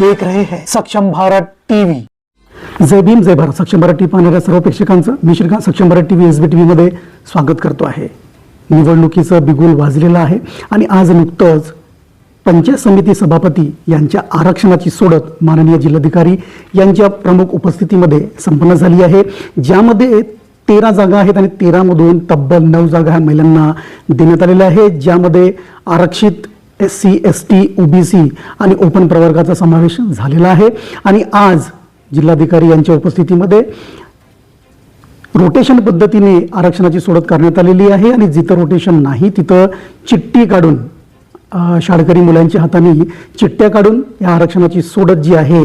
देख रहे हैं। सक्षम भारत टीव्ही जय भीम जय भारत। सक्षम भारत टीव्ही पाहणाऱ्या सर्व प्रेक्षकांचं मी Shrikant Saksham Bharat TV S B T व्हीमध्ये स्वागत करतो आहे. निवडणुकीचं बिगुल वाजलेलं आहे आणि आज नुकतंच पंचायत समिती सभापती यांच्या आरक्षणाची सोडत माननीय जिल्हाधिकारी यांच्या प्रमुख उपस्थितीमध्ये संपन्न झाली आहे ज्यामध्ये तेरा जागा आहेत आणि तेरामधून तब्बल नऊ जागा ह्या महिलांना देण्यात आलेल्या आहेत ज्यामध्ये आरक्षित S C S T OBC आणि ओपन प्रवर्गाचा समावेश झालेला आहे. आणि आज जिल्हाधिकारी यांच्या उपस्थितीमध्ये रोटेशन पद्धतीने आरक्षणाची सोडत करण्यात आलेली आहे आणि जिथं रोटेशन नाही तिथं चिठ्ठी काढून शाळकरी मुलांच्या हाताने चिठ्ठ्या काढून या आरक्षणाची सोडत जी आहे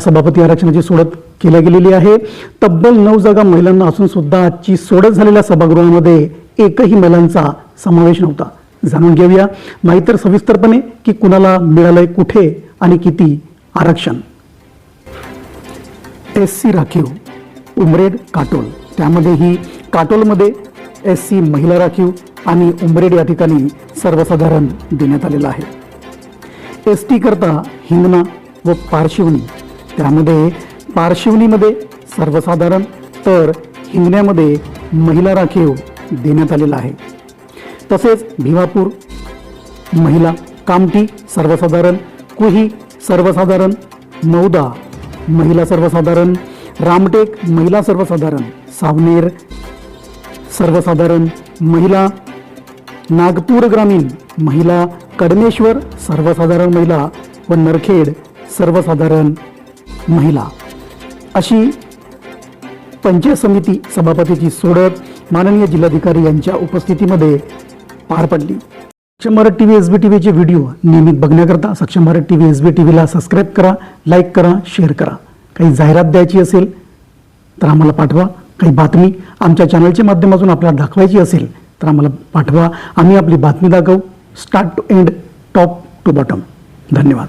सभापती आरक्षणाची सोडत केल्या गेलेली आहे. तब्बल नऊ जागा महिलांना असून सुद्धा आजची सोडत झालेल्या सभागृहामध्ये एकही महिलांचा समावेश नव्हता. जाणून घेऊया. नाहीतर तर सविस्तरपणे की कुणाला मिळालंय कुठे आणि किती आरक्षण. एस सी राखीव उमरेड काटोल. त्यामध्येही काटोलमध्ये एस सी महिला राखीव आणि उमरेड या ठिकाणी सर्वसाधारण देण्यात आलेलं आहे. एस टी करता हिंगणा व पारशिवनी. त्यामध्ये पारशिवनीमध्ये सर्वसाधारण तर हिंगण्यामध्ये महिला राखीव देण्यात आलेला आहे. तसेच भिवापूर महिला कामठी सर्वसाधारण कुही सर्वसाधारण मौदा महिला सर्वसाधारण रामटेक महिला सर्वसाधारण सावनेर सर्वसाधारण महिला नागपूर ग्रामीण महिला कडमेश्वर सर्वसाधारण महिला व नरखेड सर्वसाधारण महिला. अशी पंचायत समिती सभापतीची सोडत माननीय जिल्हाधिकारी यांच्या उपस्थितीमध्ये पार पडली. Saksham Bharat T V S B T व्हीचे video नियमित बघण्याकरता Saksham Bharat T V S B T व्हीला subscribe करा लाईक करा शेअर करा. काही जाहिरात द्यायची असेल तर आम्हाला पाठवा. काही बातमी आमच्या चॅनलच्या माध्यमातून आपल्याला दाखवायची असेल तर आम्हाला पाठवा. आम्ही आपली बातमी दाखवू. Start to end top to bottom धन्यवाद.